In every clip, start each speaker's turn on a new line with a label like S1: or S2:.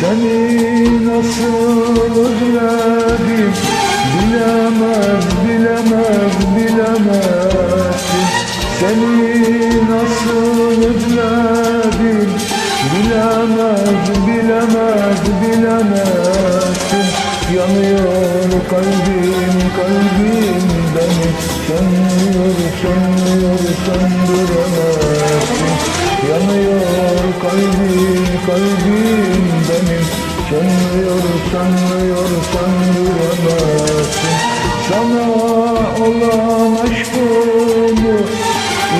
S1: Seni nasıl özledim. Bilemez, bilemez, bilemezsin. Seni nasıl özledim. Bilemez, bilemez, bilemezsin. Yanıyor kalbim, kalbim benim. Sönmüyor, sönmüyor, söndüremezsin. Yanıyor kalbim kalbim benim. Sönmüyor sönmüyor söndüremezsin Sana olan aşkımı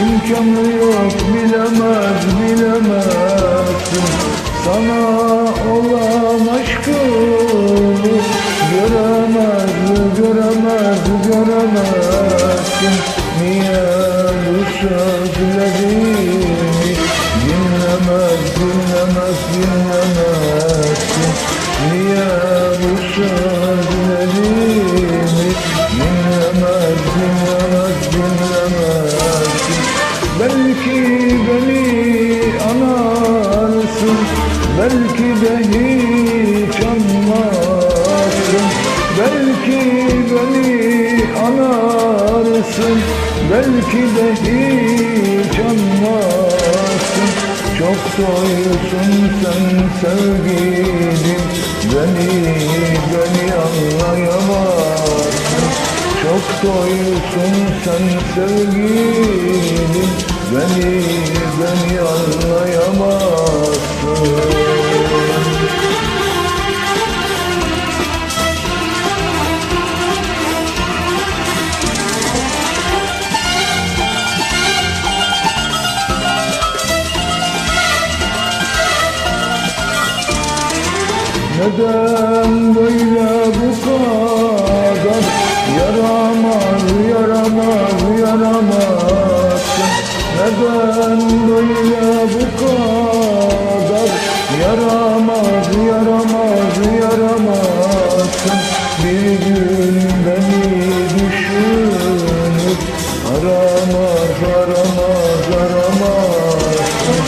S1: imkanı yok bilemez. Bilemezsin Sana olan aşkımı göremez göremez. Göremezsin Niye bu dinlemez dinlemez dinlemezsin Niye bu sözlerimi dinlemez dinlemez dinlemezsin Belki beni anarsın Belki de Belki beni anarsın Belki de hiç Çok doyusun sen sevgilim Beni, beni anlayamazsın çok doyusun sen sevgilim Beni, beni anlayamazsın Neden böyle bu kadar? Yaramaz, yaramaz, yaramazsın Neden böyle bu kadar? Yaramaz, yaramaz, yaramazsın Bir gün beni düşünüp Aramaz, aramaz, aramazsın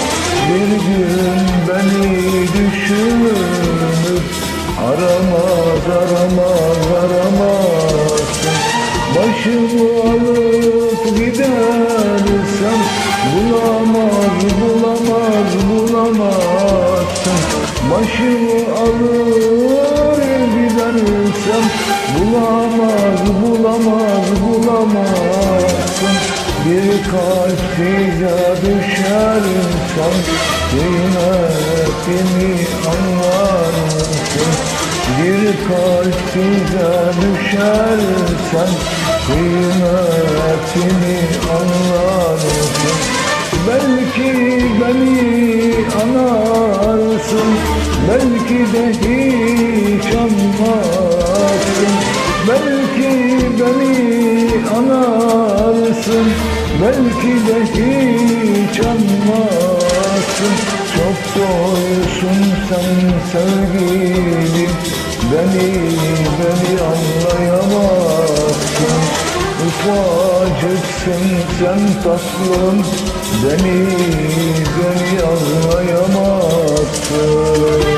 S1: Bir gün beni düşünüp Aramaz, aramaz, aramazsın Başımı alıp gidersem Bulamaz, bulamaz, bulamazsın. Başımı alır gidersem Bulamaz, bulamaz, bulamazsın. Bir kalp size düşersem Kıymetimi anlar mısın? Bir size düşersen Kıymetimi anlar mısın? Belki beni anarsın Belki de hiç anmazsın Belki beni anarsın Belki de hiç anmazsın Çok doyusun sen sevgilim Beni, beni anlayamazsın. Ufacıksın sen tatlım. Beni, beni anlayamazsın.